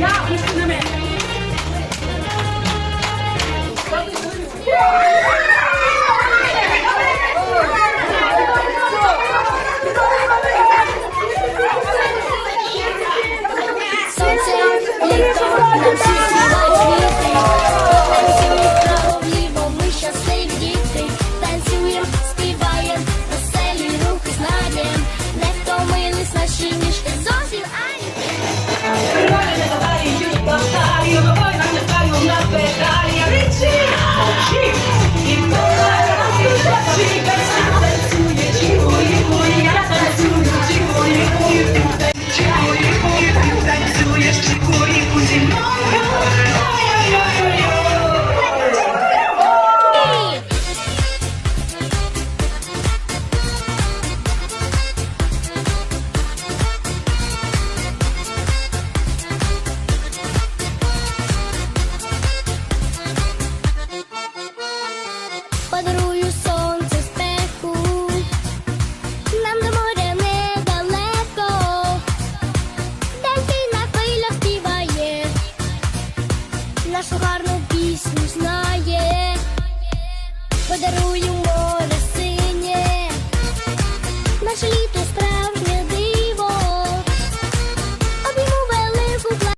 Я вийшли на мене! Сонце, подарую море синє, наше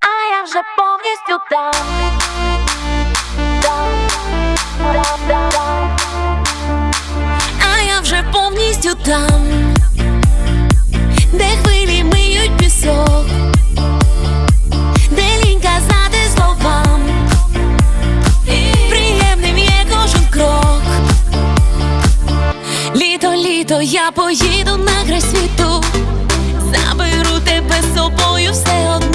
А я вже повністю там. Вже повністю там, де хвилі Літо, я поїду на край світу, заберу тебе з собою все одно.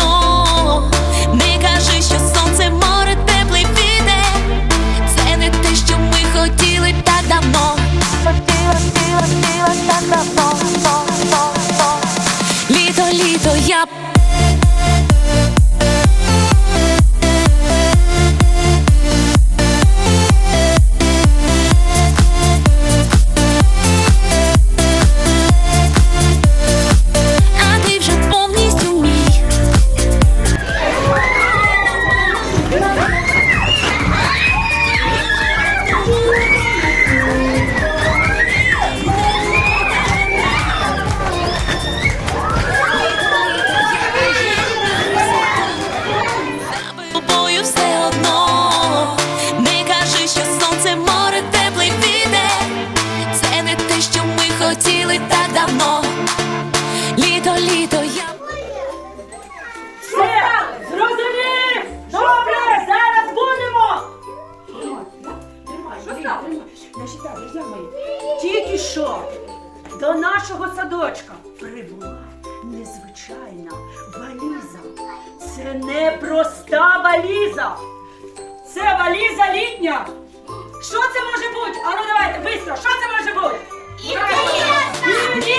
До нашого садочка прибула незвичайна валіза. Це не проста валіза. Це валіза літня. Що це може бути? А ну давайте, швидко, що це може бути? І ні,